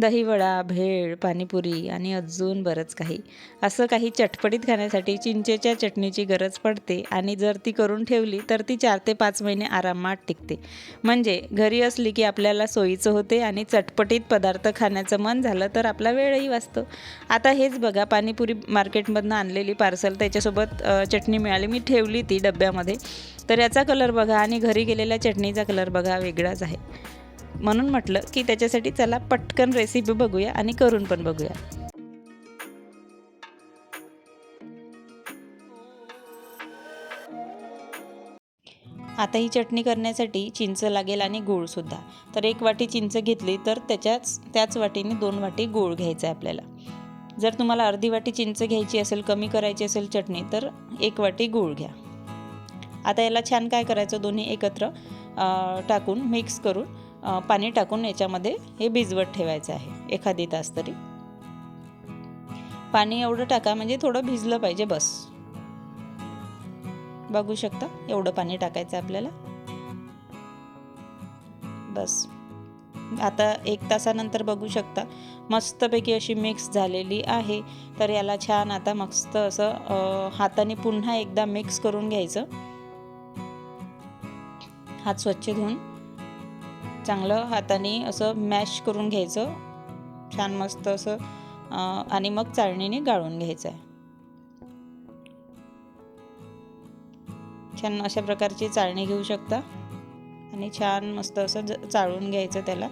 दहीवडा भेळ पाणीपुरी आणि अजून बरंच काही. असं काही चटपटीत खाण्यासाठी चिंचेच्या चटणीची गरज पडते आणि जर ती करून ठेवली तर ती चार ते पाच महिने आरामात टिकते. म्हणजे घरी असली की आपल्याला सोयीचं होते आणि चटपटीत पदार्थ खाण्याचं मन झालं तर आपला वेळही वाचतो. आता हेच बघा पाणीपुरी मार्केटमधनं आणलेली पार्सल त्याच्यासोबत चटणी मिळाली. मी ठेवली ती डब्यामध्ये. तर याचा कलर बघा आणि घरी गेलेल्या चटणीचा कलर बघा वेगळाच आहे. म्हणून म्हटलं की त्याच्यासाठी चला पटकन रेसिपी बघूया आणि करून पण बघूया. आता ही चटणी करण्यासाठी चिंच लागेल आणि गूळसुद्धा तर एक वाटी चिंच घेतली तर त्याच्याच त्याच वाटीने दोन वाटी गूळ घ्यायचा आहे आपल्याला. जर तुम्हाला अर्धी वाटी चिंच घ्यायची असेल कमी करायची असेल चटणी तर एक वाटी गूळ घ्या. आता याला छान काय करायचं? दोन्ही एकत्र टाकून मिक्स करून पाणी टाकून याच्यामध्ये हे भिजवत ठेवायचं आहे एखादी तास तरी. पाणी एवढं टाका म्हणजे थोडं भिजलं पाहिजे बस. बघू शकता एवढं पाणी टाकायचं आहे आपल्याला. बस. आता एक तासानंतर बघू शकता मस्तपैकी अशी मिक्स झालेली आहे. तर याला छान आता मस्त असं हाताने पुन्हा एकदा मिक्स करून घ्यायचं. हात स्वच्छ धुवून. चांगलं हाताने असं मॅश करून घ्यायचं. छान मस्त असं आणि मग चाळणीने गाळून घ्यायचं आहे छान अशा प्रकारची चाळणी घेऊ शकता. आणि छान मस्त असं ज- चाळून घ्यायचं त्याला.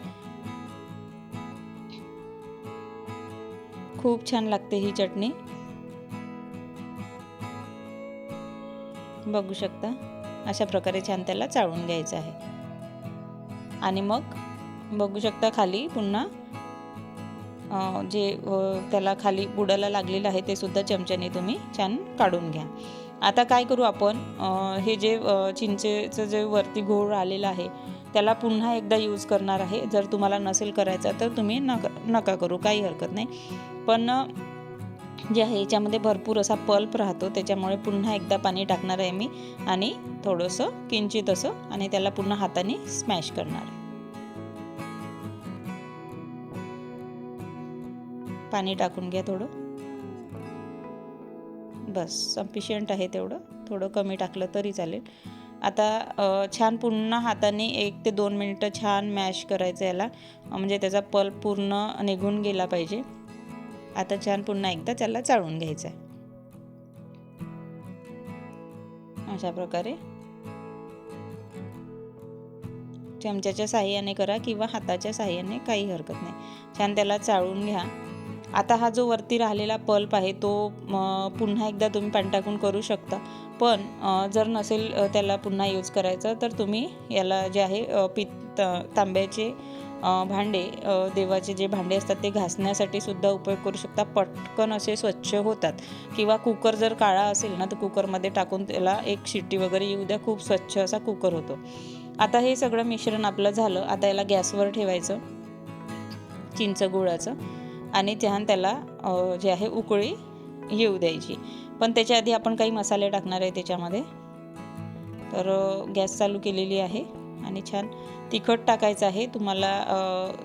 खूप छान लागते ही चटणी. बघू शकता. अशा प्रकारे छान त्याला चाळून घ्यायचं आहे. आणि मग बघू शकता खाली पुन्हा जे त्याला खाली बुडाला लागलेलं आहे ते सुद्धा चमच्याने तुम्ही छान काढून घ्या. आता काय करू आपण? हे जे चिंचेचं जे वरती घोळ आलेलं आहे त्याला पुन्हा एकदा यूज करणार आहे. जर तुम्हाला नसेल करायचा तर तुम्ही नका नका करू. काही हरकत नाही. पण जे आहे याच्यामध्ये भरपूर असा पल्प राहतो. त्याच्यामुळे पुन्हा एकदा पाणी टाकणार आहे मी आणि थोडंसं किंचित असं आणि त्याला पुन्हा हाताने स्मॅश करणार आहे. पाणी टाकून घ्या थोडं. बस सफिशियंट आहे तेवढं. थोडं कमी टाकलं तरी चालेल. आता छान पुन्हा हाताने एक ते दोन मिनटं छान मॅश करायचं याला. म्हणजे त्याचा पल्प पूर्ण निघून गेला पाहिजे. आता छान पुन्हा एकदा त्याला चाळून घ्यायचं आहे अशा प्रकारे. चमच्याच्या साह्याने करा किंवा हाताच्या साह्याने काही हरकत नाही. छान त्याला चाळून घ्या. आता हा जो वरती राहिलेला पल्प आहे तो पुन्हा एकदा तुम्ही पाणी टाकून करू शकता. पण जर नसेल त्याला पुन्हा यूज करायचं तर तुम्ही याला जे आहे पित तांब्याचे भांडे देवाचे जे भांडे असतात ते घासण्यासाठी सुद्धा उपयोग करू शकता. पटकन असे स्वच्छ होतात. किंवा कुकर जर काळा असेल ना तर कुकरमध्ये टाकून त्याला एक शिट्टी वगैरे येऊ द्या. खूप स्वच्छ असा कुकर होतो. आता हे सगळं मिश्रण आपलं झालं. आता याला गॅसवर ठेवायचं. चिंच गुळाचं. आणि छान त्याला जे आहे उकळी येऊ द्यायची. पण त्याच्या आधी आपण काही मसाले टाकणार आहे त्याच्यामध्ये. तर गॅस चालू केलेली आहे. आणि छान तिखट टाकायचं आहे. तुम्हाला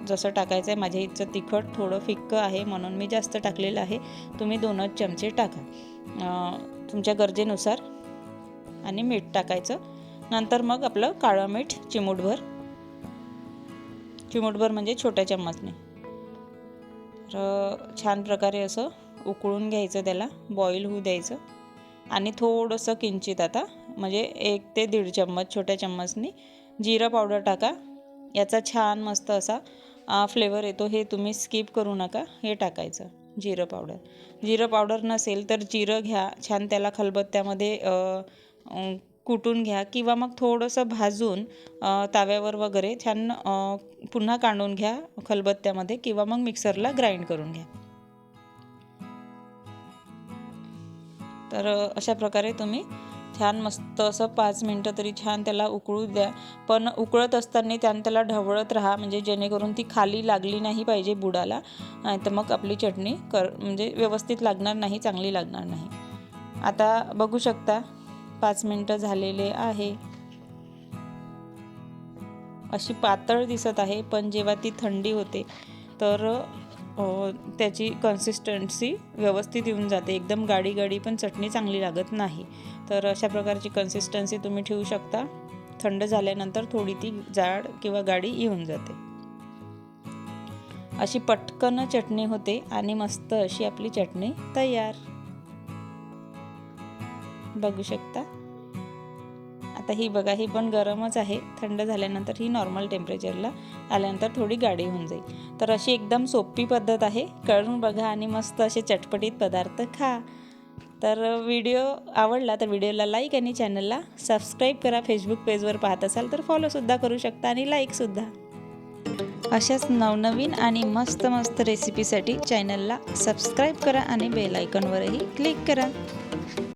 जसं टाकायचं आहे माझ्या इथचं तिखट थोडं फिक्कं आहे म्हणून मी जास्त टाकलेलं आहे. तुम्ही दोनच चमचे टाका. तुमच्या गरजेनुसार आणि मीठ टाकायचं. नंतर मग आपलं काळं मीठ चिमूटभर. चिमूटभर म्हणजे छोट्या चम्मचने. तर छान प्रकारे असं उकळून घ्यायचं त्याला. बॉईल होऊ द्यायचं. आणि थोडंसं किंचित आता म्हणजे एक ते दीड चम्मच छोट्या चम्मचनी जिरं पावडर टाका. याचा छान मस्त असा फ्लेवर येतो. हे तुम्ही स्किप करू नका. हे टाकायचं जिरं पावडर. जिरं पावडर नसेल तर जिरं घ्या. छान त्याला खलबत्त्यामध्ये कुटून घ्या किंवा मग थोडंसं भाजून ताव्यावर वगैरे छान पुन्हा काढून घ्या खलबत्त्यामध्ये किंवा मग मिक्सरला ग्राइंड करून घ्या. तर अशा प्रकारे तुम्ही छान मस्त असं पाच मिनटं तरी छान त्याला उकळू द्या. पण उकळत असताना त्यानं त्याला ढवळत राहा म्हणजे जेणेकरून ती खाली लागली नाही पाहिजे बुडाला. नाही तर मग आपली चटणी कर म्हणजे व्यवस्थित लागणार नाही चांगली लागणार नाही. आता बघू शकता पाच मिनटं झालेले आहे. अशी पातळ दिसत आहे पण जेव्हा ती थंडी होते तर त्याची कन्सिस्टन्सी व्यवस्थित येऊन जाते. एकदम गाडी गाडी पण चटणी चांगली लागत नाही. तर अशा प्रकारची कन्सिस्टन्सी तुम्ही ठेवू शकता. थंड झाल्यानंतर थोडी ती जाड किंवा गाडी येऊन जाते. अशी पटकन चटणी होते आणि मस्त अशी आपली चटणी तयार. बघू शकता. आता ही बघा ही पण गरमच आहे. थंड झाल्यानंतर ही नॉर्मल टेम्परेचरला आल्यानंतर थोडी गाडी होऊन जाईल. तर अशी एकदम सोपी पद्धत आहे. कळून बघा आणि मस्त असे चटपटीत पदार्थ खा. तर व्हिडिओ आवडला तर व्हिडिओला लाईक आणि चॅनलला सबस्क्राईब करा. फेसबुक पेजवर पाहत असाल तर फॉलोसुद्धा करू शकता आणि लाईकसुद्धा अशाच नवनवीन आणि मस्त मस्त रेसिपीसाठी चॅनलला सबस्क्राईब करा आणि बेल आयकॉनवरही क्लिक करा.